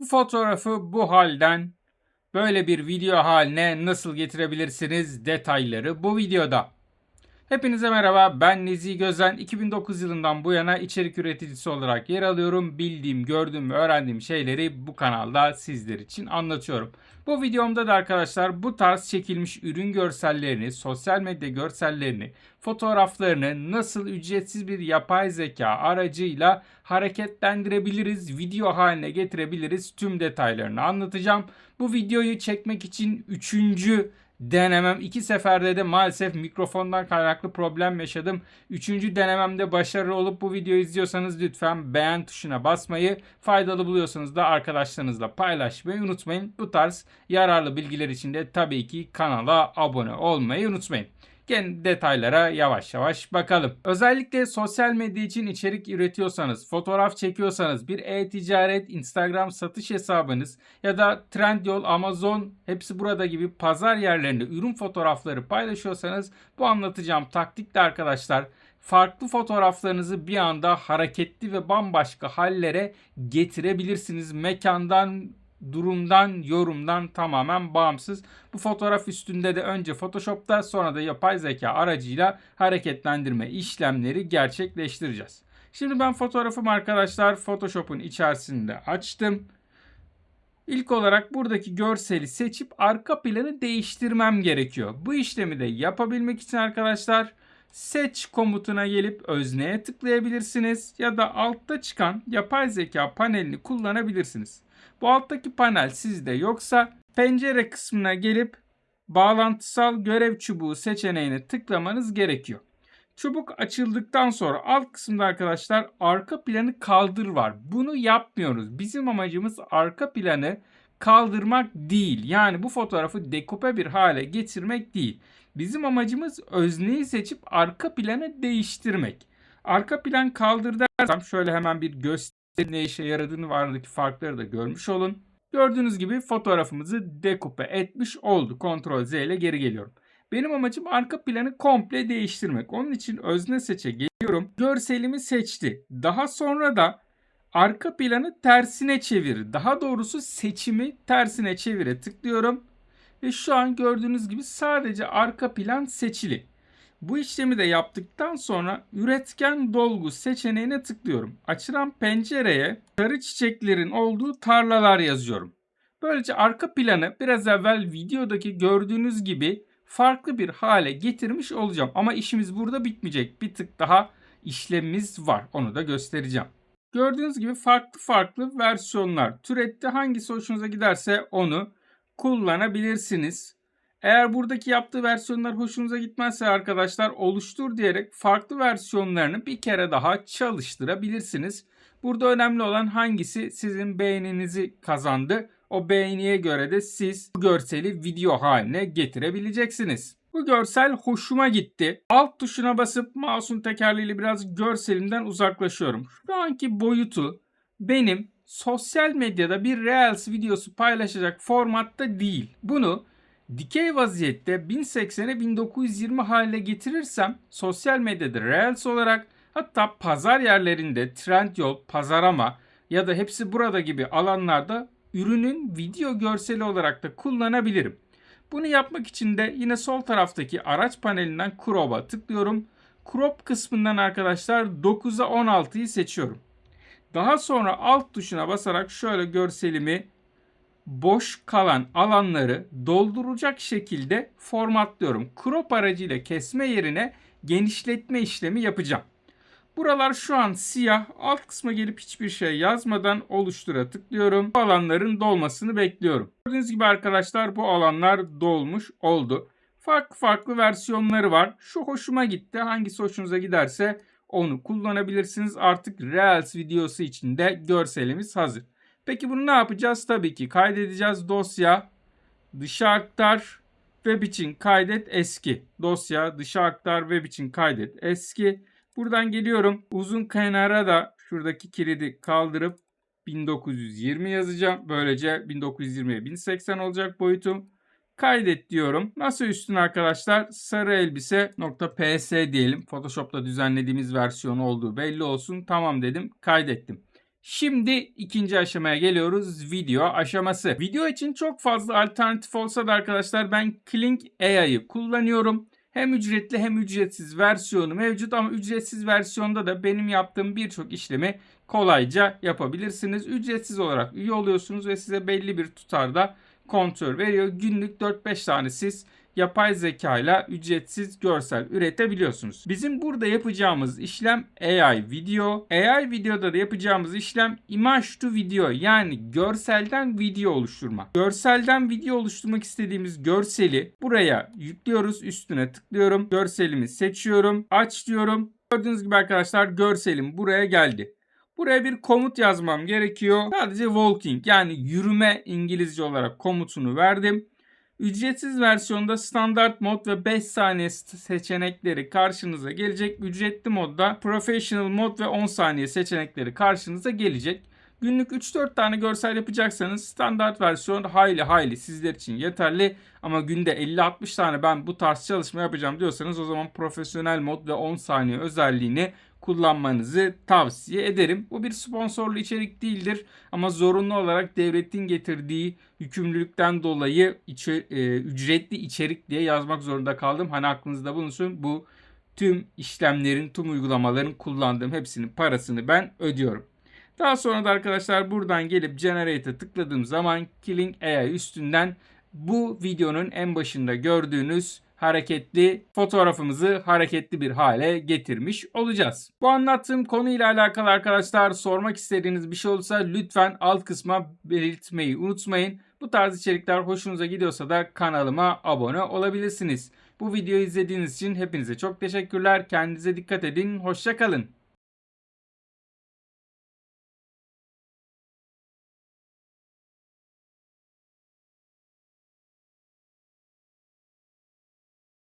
Bu fotoğrafı bu halden böyle bir video haline nasıl getirebilirsiniz detayları bu videoda. Hepinize merhaba ben Nezih Gözen 2009 yılından bu yana içerik üreticisi olarak yer alıyorum. Bildiğim, gördüğüm ve öğrendiğim şeyleri bu kanalda sizler için anlatıyorum. Bu videomda da arkadaşlar bu tarz çekilmiş ürün görsellerini, sosyal medya görsellerini, fotoğraflarını nasıl ücretsiz bir yapay zeka aracıyla hareketlendirebiliriz, video haline getirebiliriz tüm detaylarını anlatacağım. Bu videoyu çekmek için üçüncü denemem. iki seferde de maalesef mikrofondan kaynaklı problem yaşadım. Üçüncü denememde başarılı olup bu videoyu izliyorsanız lütfen beğen tuşuna basmayı, faydalı buluyorsanız da arkadaşlarınızla paylaşmayı unutmayın. Bu tarz yararlı bilgiler için de tabii ki kanala abone olmayı unutmayın. Gelin detaylara yavaş yavaş bakalım. Özellikle sosyal medya için içerik üretiyorsanız, fotoğraf çekiyorsanız, bir e-ticaret, Instagram satış hesabınız ya da Trendyol, Amazon hepsi burada gibi pazar yerlerinde ürün fotoğrafları paylaşıyorsanız bu anlatacağım taktikle arkadaşlar farklı fotoğraflarınızı bir anda hareketli ve bambaşka hallere getirebilirsiniz. Mekandan durumdan, yorumdan tamamen bağımsız. Bu fotoğraf üstünde de önce Photoshop'ta sonra da yapay zeka aracıyla hareketlendirme işlemleri gerçekleştireceğiz. Şimdi ben fotoğrafım arkadaşlar Photoshop'un içerisinde açtım. İlk olarak buradaki görseli seçip arka planı değiştirmem gerekiyor. Bu işlemi de yapabilmek için arkadaşlar seç komutuna gelip özneye tıklayabilirsiniz ya da altta çıkan yapay zeka panelini kullanabilirsiniz. Bu alttaki panel sizde yoksa pencere kısmına gelip bağlantısal görev çubuğu seçeneğine tıklamanız gerekiyor. Çubuk açıldıktan sonra alt kısımda arkadaşlar arka planı kaldır var. Bunu yapmıyoruz. Bizim amacımız arka planı kaldırmak değil. Yani bu fotoğrafı dekupe bir hale getirmek değil. Bizim amacımız özneyi seçip arka planı değiştirmek. Arka plan kaldır dersem şöyle hemen bir göstereyim ne işe yaradığını ve aradaki farkları da görmüş olun. Gördüğünüz gibi fotoğrafımızı dekupe etmiş oldu. Ctrl Z ile geri geliyorum. Benim amacım arka planı komple değiştirmek. Onun için özne seçe geliyorum. Görselimi seçti. Daha sonra da arka planı tersine çevir. Daha doğrusu seçimi tersine çevire tıklıyorum. Ve şu an gördüğünüz gibi sadece arka plan seçili. Bu işlemi de yaptıktan sonra üretken dolgu seçeneğine tıklıyorum. Açılan pencereye sarı çiçeklerin olduğu tarlalar yazıyorum. Böylece arka planı biraz evvel videodaki gördüğünüz gibi farklı bir hale getirmiş olacağım. Ama işimiz burada bitmeyecek. Bir tık daha işlemimiz var. Onu da göstereceğim. Gördüğünüz gibi farklı farklı versiyonlar türetti. Hangisi hoşunuza giderse onu kullanabilirsiniz. Eğer buradaki yaptığı versiyonlar hoşunuza gitmezse arkadaşlar oluştur diyerek farklı versiyonlarını bir kere daha çalıştırabilirsiniz. Burada önemli olan hangisi sizin beğeninizi kazandı. O beğeniye göre de siz bu görseli video haline getirebileceksiniz. Bu görsel hoşuma gitti. Alt tuşuna basıp mouse'un tekerleğiyle biraz görselimden uzaklaşıyorum. Şu anki boyutu benim sosyal medyada bir Reels videosu paylaşacak formatta değil. Bunu dikey vaziyette 1080'e 1920 hale getirirsem sosyal medyada Reels olarak hatta pazar yerlerinde Trendyol, Pazarama ya da hepsi burada gibi alanlarda ürünün video görseli olarak da kullanabilirim. Bunu yapmak için de yine sol taraftaki araç panelinden Crop'a tıklıyorum. Crop kısmından arkadaşlar 9'a 16'yı seçiyorum. Daha sonra alt tuşuna basarak şöyle görselimi boş kalan alanları dolduracak şekilde formatlıyorum. Crop aracıyla kesme yerine genişletme işlemi yapacağım. Buralar şu an siyah. Alt kısma gelip hiçbir şey yazmadan oluştura tıklıyorum. Bu alanların dolmasını bekliyorum. Gördüğünüz gibi arkadaşlar bu alanlar dolmuş oldu. Farklı farklı versiyonları var. Şu hoşuma gitti. Hangisi hoşunuza giderse onu kullanabilirsiniz. Artık Reels videosu için de görselimiz hazır. Peki bunu ne yapacağız? Tabii ki kaydedeceğiz dosya, dışa aktar, web için kaydet eski. Dosya, dışa aktar, web için kaydet eski. Buradan geliyorum. Uzun kenara da şuradaki kilidi kaldırıp 1920 yazacağım. Böylece 1920'ye 1080 olacak boyutum. Kaydet diyorum. Nasıl üstün arkadaşlar? Sarı elbise .ps diyelim. Photoshop'ta düzenlediğimiz versiyon olduğu belli olsun. Tamam dedim. Kaydettim. Şimdi ikinci aşamaya geliyoruz. Video aşaması. Video için çok fazla alternatif olsa da arkadaşlar ben Klink AI'yı kullanıyorum. Hem ücretli hem ücretsiz versiyonu mevcut ama ücretsiz versiyonda da benim yaptığım birçok işlemi kolayca yapabilirsiniz. Ücretsiz olarak üye oluyorsunuz ve size belli bir tutarda kontrol veriyor. Günlük 4-5 tane siz yapay zeka ile ücretsiz görsel üretebiliyorsunuz. Bizim burada yapacağımız işlem AI video. AI videoda da yapacağımız işlem image to video yani görselden video oluşturma. Görselden video oluşturmak istediğimiz görseli buraya yüklüyoruz. Üstüne tıklıyorum. Görselimi seçiyorum. Aç diyorum. Gördüğünüz gibi arkadaşlar görselim buraya geldi. Buraya bir komut yazmam gerekiyor. Sadece walking yani yürüme İngilizce olarak komutunu verdim. Ücretsiz versiyonda standart mod ve 5 saniye seçenekleri karşınıza gelecek. Ücretli modda professional mod ve 10 saniye seçenekleri karşınıza gelecek. Günlük 3-4 tane görsel yapacaksanız standart versiyon hayli hayli sizler için yeterli. Ama günde 50-60 tane ben bu tarz çalışma yapacağım diyorsanız o zaman profesyonel mod ve 10 saniye özelliğini kullanmanızı tavsiye ederim. Bu bir sponsorlu içerik değildir ama zorunlu olarak devletin getirdiği yükümlülükten dolayı içe, e, ücretli içerik diye yazmak zorunda kaldım. Hani aklınızda bulunsun bu tüm işlemlerin, tüm uygulamaların kullandığım hepsinin parasını ben ödüyorum. Daha sonra da arkadaşlar buradan gelip Generate'e tıkladığım zaman Killing AI üstünden bu videonun en başında gördüğünüz hareketli fotoğrafımızı hareketli bir hale getirmiş olacağız. Bu anlattığım konuyla alakalı arkadaşlar sormak istediğiniz bir şey olursa lütfen alt kısma belirtmeyi unutmayın. Bu tarz içerikler hoşunuza gidiyorsa da kanalıma abone olabilirsiniz. Bu videoyu izlediğiniz için hepinize çok teşekkürler. Kendinize dikkat edin. Hoşçakalın.